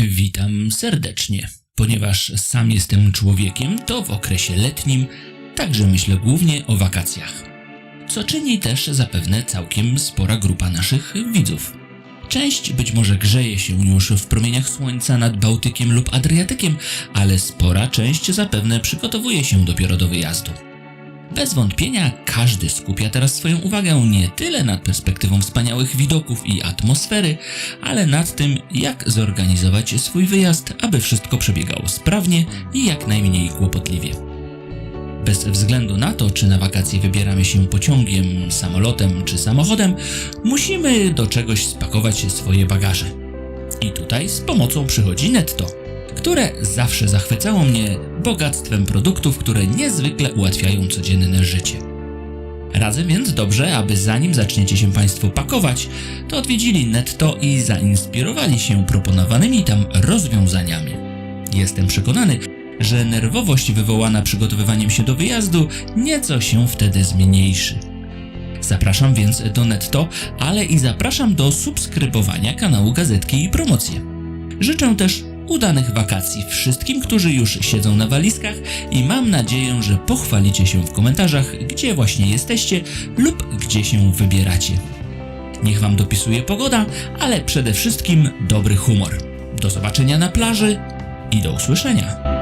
Witam serdecznie. Ponieważ sam jestem człowiekiem, to w okresie letnim także myślę głównie o wakacjach. Co czyni też zapewne całkiem spora grupa naszych widzów. Część być może grzeje się już w promieniach słońca nad Bałtykiem lub Adriatykiem, ale spora część zapewne przygotowuje się dopiero do wyjazdu. Bez wątpienia każdy skupia teraz swoją uwagę nie tyle nad perspektywą wspaniałych widoków i atmosfery, ale nad tym, jak zorganizować swój wyjazd, aby wszystko przebiegało sprawnie i jak najmniej kłopotliwie. Bez względu na to, czy na wakacje wybieramy się pociągiem, samolotem czy samochodem, musimy do czegoś spakować swoje bagaże. I tutaj z pomocą przychodzi netto, które zawsze zachwycało mnie bogactwem produktów, które niezwykle ułatwiają codzienne życie. Radzę więc dobrze, aby zanim zaczniecie się Państwo pakować, to odwiedzili netto i zainspirowali się proponowanymi tam rozwiązaniami. Jestem przekonany, że nerwowość wywołana przygotowywaniem się do wyjazdu nieco się wtedy zmniejszy. Zapraszam więc do netto, ale i zapraszam do subskrybowania kanału Gazetki i Promocje. Życzę też udanych wakacji wszystkim, którzy już siedzą na walizkach i mam nadzieję, że pochwalicie się w komentarzach, gdzie właśnie jesteście lub gdzie się wybieracie. Niech Wam dopisuje pogoda, ale przede wszystkim dobry humor. Do zobaczenia na plaży i do usłyszenia.